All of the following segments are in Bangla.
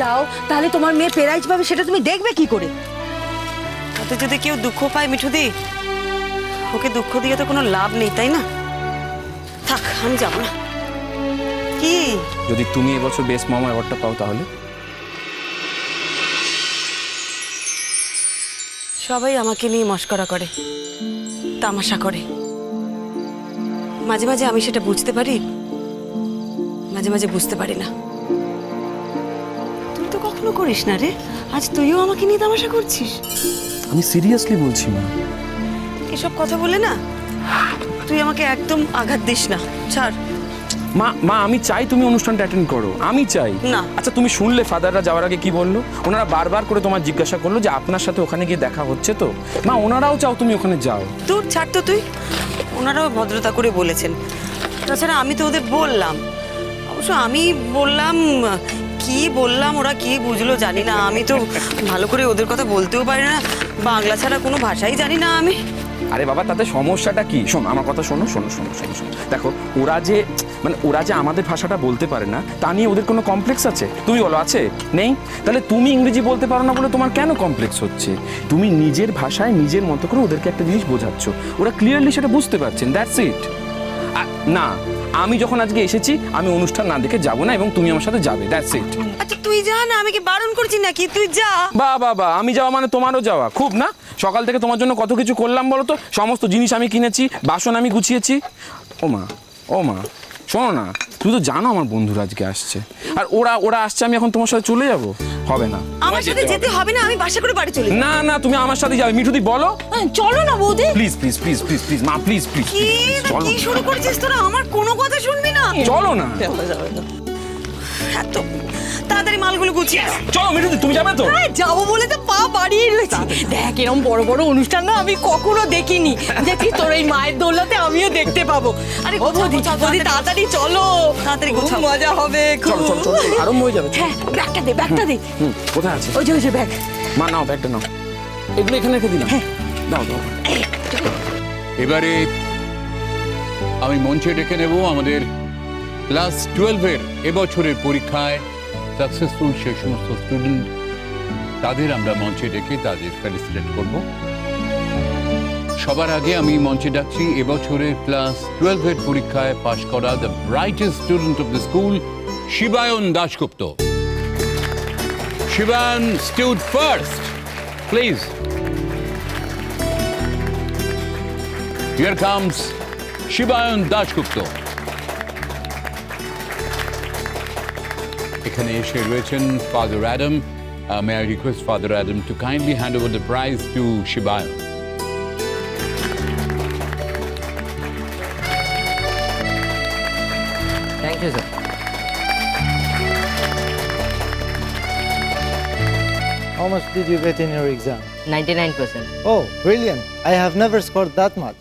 যাও তাহলে তোমার মেয়ে প্রাইজ পাবে সেটা তুমি দেখবে কি করে? তাতে যদি কেউ দুঃখ পায় মিঠুদি ওকে দুঃখ দিয়ে তো কোনো লাভ নেই তাই না? থাক আমি যাব না। কি? যদি তুমি এবছর বেস্ট মম অ্যাওয়ার্ডটা পাও তাহলে? সবাই আমাকে নিয়ে মস্করা করে তামাশা করে। মাঝে মাঝে আমি সেটা বুঝতে পারি মাঝে মাঝে বুঝতে পারি না। কখনো করিস না রে। আজ তুইও আমাকে নিয়ে তামাশা করছিস। আমি সিরিয়াসলি বলছি মা। এসব কথা বলে না তুই আমাকে একদম আঘাত দিস না। ছাড়। মা মা আমি চাই তুমি অনুষ্ঠানটা অ্যাটেন্ড করো। আমি চাই। না। আচ্ছা তুমি শুনলে ফাদাররা যাওয়ার আগে কি বলল? ওনারা বারবার করে তোমার জিজ্ঞাসা করল যে আপনার সাথে ওখানে গিয়ে দেখা হচ্ছে তো? মা ওনারাও চাও তুমি ওখানে যাও। তোর ছাড় তো তুই। ওনারাও ভদ্রতা করে বলেছেন। তাছাড়া আমি তো ওদের বললাম। অবশ্য আমি বললাম কি বললাম, ওরা কি বুঝলো জানি না। আমি তো ভালো করে ওদের কথা বলতেও পারি না, বাংলা ছাড়া কোনো ভাষাই জানি না আমি। আরে বাবা, তাতে সমস্যাটা কি? শোন, আমার কথা শোনো শোনো শোনো শোনো শোনো। দেখো, ওরা যে মানে ওরা যে আমাদের ভাষাটা বলতে পারে না, তা নিয়ে ওদের কোনো কমপ্লেক্স আছে? তুমি বলো, আছে? নেই? তাহলে তুমি ইংরেজি বলতে পারো না বলে তোমার কেন কমপ্লেক্স হচ্ছে? তুমি নিজের ভাষায় নিজের মতো করে ওদেরকে একটা জিনিস বোঝাচ্ছ। ওরা ক্লিয়ারলি সেটা বুঝতে পারছেন দ্যাটস ইট না আমি যখন আজকে এসেছি আমি অনুষ্ঠান না দেখে যাব না এবং তুমি আমার সাথে যাবে। দ্যাটস ইট আচ্ছা তুই যা না আমি কি বারণ করছি নাকি? তুই যা। বা বাবা আমি যাওয়া মানে তোমারও যাওয়া। খুব না? সকাল থেকে তোমার জন্য কত কিছু করলাম বলো তো সমস্ত জিনিস আমি কিনেছি বাসন আমি গুছিয়েছি। ও মা ও মা শোনো না তুই তো জানো আমার বন্ধুরা আজকে আসছে। আর ওরা ওরা আসছে আমি এখন তোমার সাথে চলে যাব। হবে না। আমার সাথে যেতে হবে। না আমি বাসা করে বাড়ি চলে না না তুমি আমার সাথে যাবে মিঠুদি বলো। হ্যাঁ, চলো না বৌদি। Please please please please please মা প্লিজ প্লিজ কি চলো। কি শুরু করেছিস তোরা? আমার কোনো কথা শুনবি না। চলো না। এত তাড়াতাড়ি মালগুলো গুছিয়ে। চলো মিঠুদি তুমি যাবে তো? হ্যাঁ, যাব বলে তো পা বাড়িয়ে রয়েছি। দেখ এরকম বড় বড় অনুষ্ঠান না আমি কখনো দেখিনি। দেখি তোর এই মায়ের দোলাতে আমিও দেখতে পাবো। আরে ও বৌদি বৌদি তাড়াতাড়ি। চলো। তাড়াতাড়ি গোছাও। মজা হবে চলো খুব। চলো চলো আরম্ভ হয়ে যাবে। হ্যাঁ ব্যাগটা দে ব্যাগটা দে। হুম কোথায় আছে? ওই যে ওই যে ব্যাগ। মা নাও ব্যাগটা নাও। এগুলো এখানে রেখে দিলাম। দাও দাও। এবারে আমি মঞ্চে ডেকে নেব আমাদের ক্লাস টুয়েলভের এবছরের পরীক্ষায় সাকসেসফুল সে সমস্ত স্টুডেন্ট তাদের আমরা মঞ্চে ডেকে তাদের ফেলিসিটেট করব। সবার আগে আমি মঞ্চে ডাকছি, এবছরের ক্লাস টুয়েলভের পরীক্ষায় পাশ করা the brightest student of the school Shibayan Dasgupta. Shibayan stood first please Here comes Shibayan Dasgupta. এখানে এসে রয়েছেন father Adam may I request father Adam to kindly hand over the prize to Shivayan Thank you, sir. How much did you get in your exam? 99%. Oh, brilliant. I have never scored that much.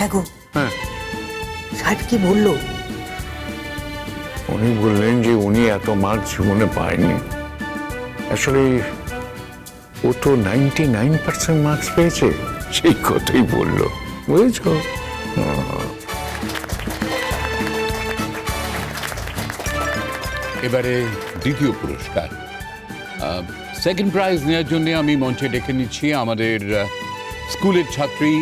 হ্যাঁ গো। হ্যাঁ। সাহেব কি বলল? উনি বললেন যে উনি এত মার্ক জীবনে পায়নি। আসলে ও তো নাইনটি নাইন পার্সেন্ট মার্কস পেয়েছে সেই কথাই বলল। বুঝেছ? এবারে দ্বিতীয় পুরস্কার। সেকেন্ড প্রাইজ নেওয়ার জন্য আমি মঞ্চে ডেকে নিচ্ছি আমাদের স্কুলের ছাত্রী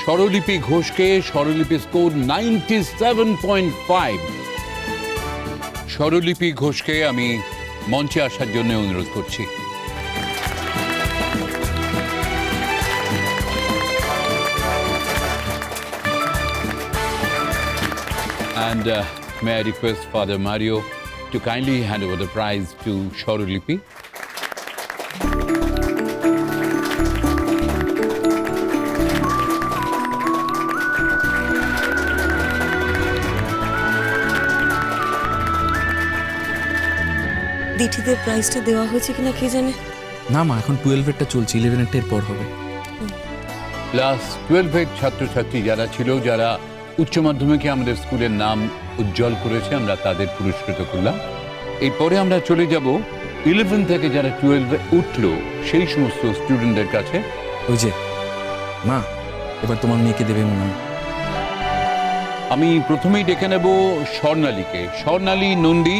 স্বরলিপি ঘোষকে Swaralipi score ninety seven point five Swaralipi ঘোষকে আমি মঞ্চে আসার জন্য অনুরোধ করছি And uh, may I request Father Mario to kindly hand over the prize to Shorulipi. দিঠিদের প্রাইসটা দেওয়া হয়েছে কিনা কে জানে? না মা এখন টুয়েলভেরটা চলছে ইলেভেনেরটা পর হবে। ক্লাস টুয়েলভের ছাত্রছাত্রী যারা ছিল যারা উচ্চ মাধ্যমিকে আমাদের স্কুলের নাম উজ্জ্বল করেছে আমরা তাদের পুরস্কৃত করলাম। এরপরে আমরা চলে যাব ইলেভেন থেকে যারা টুয়েলভে উঠল সেই সমস্ত স্টুডেন্টদের কাছে। ওই যে মা এবার তোমার মেয়েকে দেবে মনে হয়। আমি প্রথমেই ডেকে নেব স্বর্ণালীকে। স্বর্ণালী নন্দী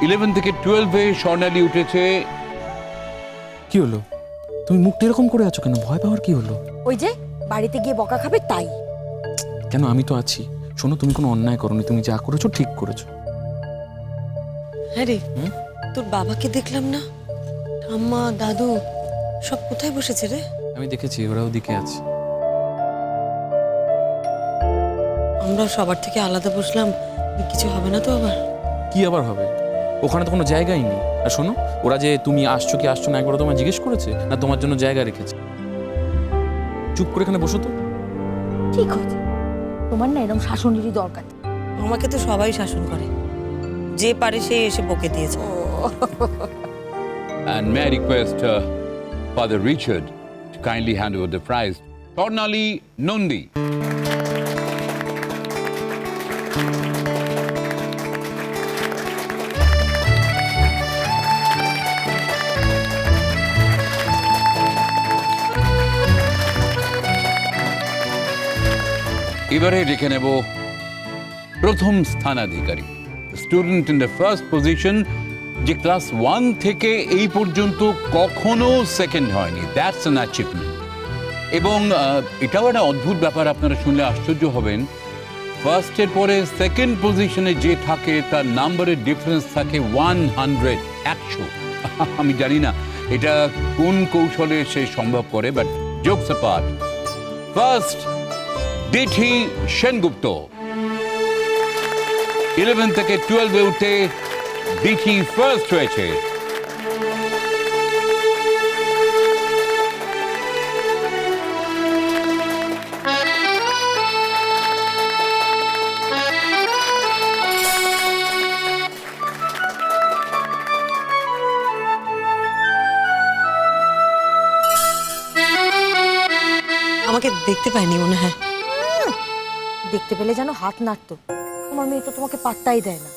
ইলেভেন থেকে টুয়েলভে স্বর্ণালী উঠেছে। কি হলো? তুমি মুখটা এরকম করে আছো কেন? ভয় পাওয়ার কি হলো? ওই যে বাড়িতে গিয়ে বকা খাবে তাই। কেন? আমি তো আছি। শোনো তুমি কোনো অন্যায় করোনি। তুমি যা করেছ ঠিক করেছ। হ্যাঁ রে তোর বাবাকে দেখলাম না? ঠাম্মা দাদু সব কোথায় বসেছে রে? আমি দেখেছি ওরা ওদিকে আছে। আমরা সবার থেকে আলাদা বসলাম। কিছু হবে না তো আবার। কি আবার হবে? ওখানে তো কোনো জায়গাই নেই। আর শোনো ওরা যে তুমি আসছো কি আসছো না একবার তোমায় জিজ্ঞেস করেছে? না তোমার জন্য জায়গা রেখেছে? চুপ করে এখানে বসো তো। ঠিক আছে তোমার না এরকম শাসনেরই দরকার। আমাকে তো সবাই শাসন করে। যে পারে সে এসে বকে দিয়েছে। And may I request uh, Father Richard to kindly hand over the prize. Swarnali Nundi. এবারে ডেকে নেব প্রথম স্থানাধিকারী। Student in the first position যে ক্লাস ওয়ান থেকে এই পর্যন্ত কখনো সেকেন্ড হয়নি। দ্যাটস অ্যান অ্যাচিভমেন্ট এবং এটাও একটা অদ্ভুত ব্যাপার, আপনারা শুনলে আশ্চর্য হবেন। ফার্স্টের পরে সেকেন্ড পজিশনে যে থাকে, তার নাম্বারের ডিফারেন্স থাকে ওয়ান হান্ড্রেড একশো। আমি জানি না, এটা কোন কৌশলে সে সম্ভব করে but jokes part first Dithi Sengupta. Eleven থেকে টুয়েলভে উঠে ডিঠি ফার্স্ট হয়েছে। আমাকে দেখতে পাইনি মনে হয়। দেখতে পেলে যেন হাত নাড়ত। তোমার মেয়ে তো তোমাকে পাত্তাই দেয় না।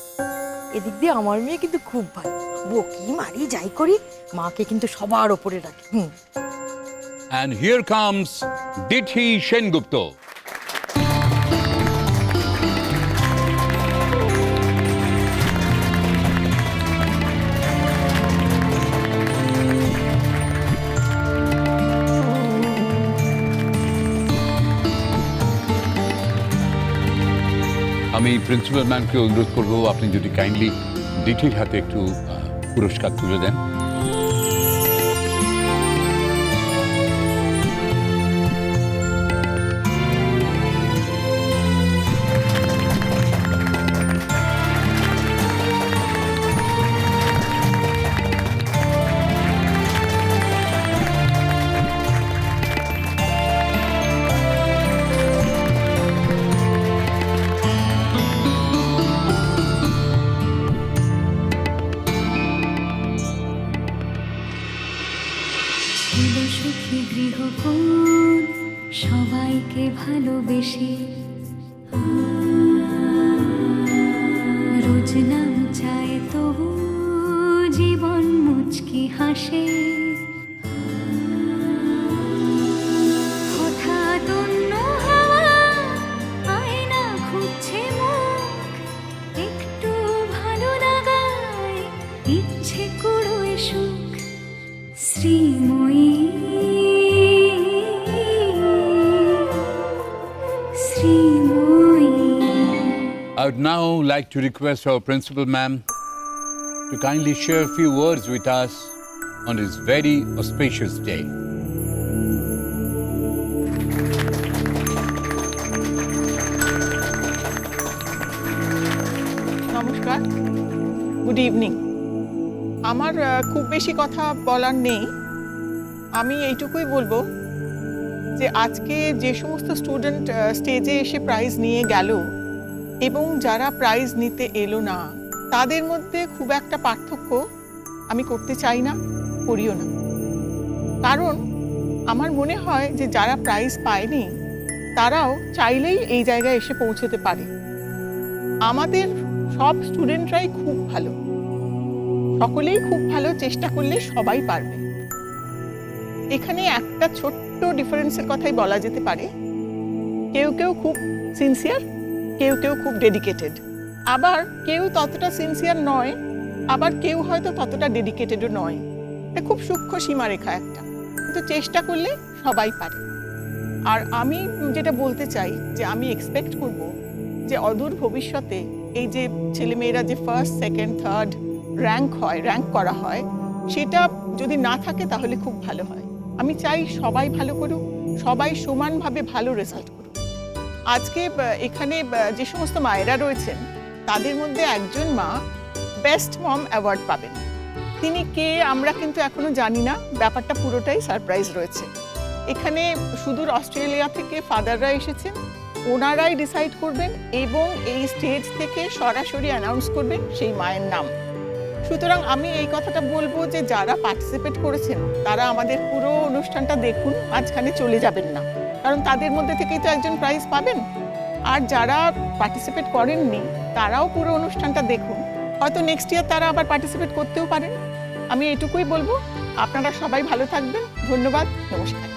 এদিক দিয়ে আমার মেয়ে কিন্তু খুব ভালো। বকি মারি, যাই করি, মাকে কিন্তু সবার ওপরে রাখি। হুম। And here comes Dithi Sengupta. আমি প্রিন্সিপাল ম্যামকে অনুরোধ করব আপনি যদি কাইন্ডলি ডিটির হাতে একটু পুরস্কার তুলে দেন। হাসে I would now like to request our principal ma'am to kindly share a few words with us on this very auspicious day. নমস্কার। গুড ইভিনিং আমার খুব বেশি কথা বলার নেই। আমি এইটুকুই বলব যে আজকে যে সমস্ত স্টুডেন্ট স্টেজে এসে প্রাইজ নিয়ে গেল এবং যারা প্রাইজ নিতে এলো না, তাদের মধ্যে খুব একটা পার্থক্য আমি করতে চাই না। করিও না। কারণ আমার মনে হয় যে যারা প্রাইজ পায়নি, তারাও চাইলেই এই জায়গায় এসে পৌঁছতে পারে। আমাদের সব স্টুডেন্টরাই খুব ভালো। সকলেই খুব ভালো, চেষ্টা করলে সবাই পারবে। এখানে একটা ছোট্ট ডিফারেন্সের কথাই বলা যেতে পারে। কেউ কেউ খুব সিনসিয়ার কেউ কেউ খুব ডেডিকেটেড আবার কেউ ততটা সিনসিয়ার নয়, আবার কেউ হয়তো ততটা ডেডিকেটেডও নয়। খুব সূক্ষ্ম সীমারেখা একটা। কিন্তু চেষ্টা করলে সবাই পারে। আর আমি যেটা বলতে চাই যে আমি এক্সপেক্ট করব যে অদূর ভবিষ্যতে এই যে ছেলেমেয়েরা যে ফার্স্ট সেকেন্ড থার্ড র্যাঙ্ক হয় র্যাঙ্ক করা হয়, সেটা যদি না থাকে তাহলে খুব ভালো হয়। আমি চাই সবাই ভালো করুক, সবাই সমানভাবে ভালো রেজাল্ট করুক। আজকে এখানে যে সমস্ত মায়েরা রয়েছেন, তাদের মধ্যে একজন মা বেস্ট মম অ্যাওয়ার্ড পাবেন। তিনি কে আমরা কিন্তু এখনও জানি না। ব্যাপারটা পুরোটাই সারপ্রাইজ রয়েছে। এখানে সুদূর অস্ট্রেলিয়া থেকে ফাদাররা এসেছেন। ওনারাই ডিসাইড করবেন এবং এই স্টেজ থেকে সরাসরি অ্যানাউন্স করবেন সেই মায়ের নাম। সুতরাং আমি এই কথাটা বলব যে যারা পার্টিসিপেট করেছেন, তারা আমাদের পুরো অনুষ্ঠানটা দেখুন, মাঝখানে চলে যাবেন না। কারণ তাদের মধ্যে থেকেই তো একজন প্রাইজ পাবেন। আর যারা পার্টিসিপেট করেননি, তারাও পুরো অনুষ্ঠানটা দেখুন। হয়তো নেক্সট ইয়ার তারা আবার পার্টিসিপেট করতেও পারেন আমি এটুকুই বলব, আপনারা সবাই ভালো থাকবেন। ধন্যবাদ, নমস্কার।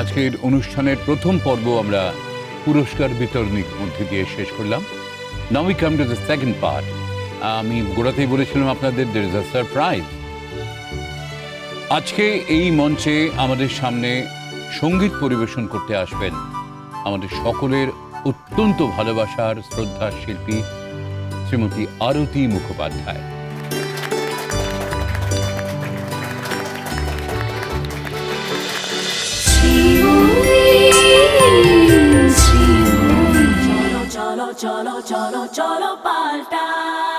আজকের অনুষ্ঠানের প্রথম পর্ব আমরা পুরস্কার বিতরণীর মধ্যে দিয়ে শেষ করলাম। Now we come to the second part আমি গোড়াতেই বলেছিলাম আপনাদের দের ইজ আ সারপ্রাইজ আজকে এই মঞ্চে আমাদের সামনে সংগীত পরিবেশন করতে আসবেন আমাদের সকলের অত্যন্ত ভালোবাসার শ্রদ্ধার শিল্পী শ্রীমতী আরতি মুখোপাধ্যায়। চলো চলো চলো চলো পাল্টাই